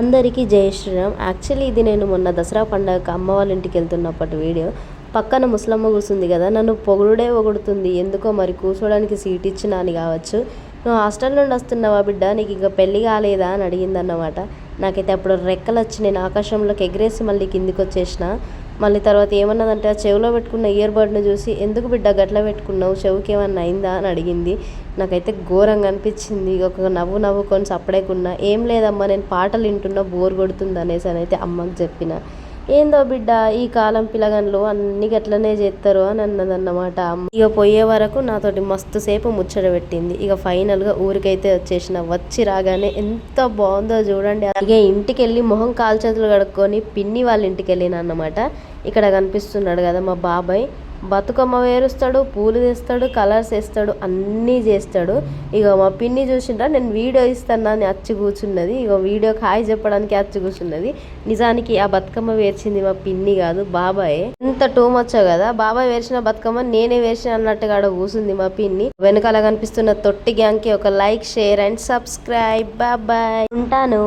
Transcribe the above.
అందరికీ జై శ్రీరామ్. యాక్చువల్లీ ఇది నేను మొన్న దసరా పండగకి అమ్మ వాళ్ళ ఇంటికి వెళ్తున్నప్పటి వీడియో. పక్కన ముసలమ్మ కూర్చుంది కదా నన్ను పొగుడే పొగుడుతుంది. ఎందుకో మరి కూర్చోడానికి సీట్ ఇచ్చినా అని కావచ్చు. నువ్వు హాస్టల్ నుండి వస్తున్నావా బిడ్డ? నీకు ఇంకా పెళ్ళి కాలేదా అని అడిగిందన్నమాట. నాకైతే అప్పుడు రెక్కలు వచ్చి నేను ఆకాశంలోకి ఎగరేసి మళ్ళీ కిందికి వచ్చేసిన. మళ్ళీ తర్వాత ఏమన్నదంటే ఆ చెవిలో పెట్టుకున్న ఇయర్ బడ్ను చూసి ఎందుకు బిడ్డ గట్ల పెట్టుకున్నావు? చెవికి ఏమన్నా అయిందా? అని అడిగింది. నాకైతే ఘోరంగా అనిపించింది. ఒక నవ్వు నవ్వుకొని సపడేకున్నా ఏం లేదమ్మా నేను పాటలు వింటున్నా బోర్ కొడుతుంది అనేసి అని అయితే అమ్మకి చెప్పిన. ఏందో బిడ్డ ఈ కాలం పిలగన్లు అన్ని గట్లనే చేస్తారు అని అన్నదన్నమాట ఇక పోయే వరకు నాతోటి మస్తు సేపు ముచ్చట పెట్టింది. ఇక ఫైనల్గా ఊరికైతే వచ్చేసిన వచ్చి రాగానే ఎంత బాగుందో చూడండి. ఇక ఇంటికి వెళ్ళి మొహం కాల్చేతులు కడుక్కొని పిన్ని వాళ్ళ ఇంటికి వెళ్ళిన అన్నమాట. ఇక్కడ కనిపిస్తున్నాడు కదా మా బాబాయ్. బతుకమ్మ వేరుస్తాడు పూలు తెస్తాడు కలర్స్ వేస్తాడు అన్నీ చేస్తాడు. ఇక మా పిన్ని చూసిండ్రా నేను వీడియో ఇస్తాను అని అచ్చి కూర్చున్నది. ఇక వీడియోకి హాయ్ చెప్పడానికి అచ్చి కూర్చున్నది. నిజానికి ఆ బతుకమ్మ వేర్చింది మా పిన్ని కాదు బాబాయ్. ఎంత టూ మచ్చో కదా బాబాయ్ వేర్చిన బతుకమ్మ నేనే వేర్చిన అన్నట్టుగా ఆడ కూర్చుంది మా పిన్ని. వెనకాల కనిపిస్తున్న తొట్టి గ్యాంగ్కి ఒక లైక్ షేర్ అండ్ సబ్స్క్రైబ్. బాబాయ్. ఉంటాను.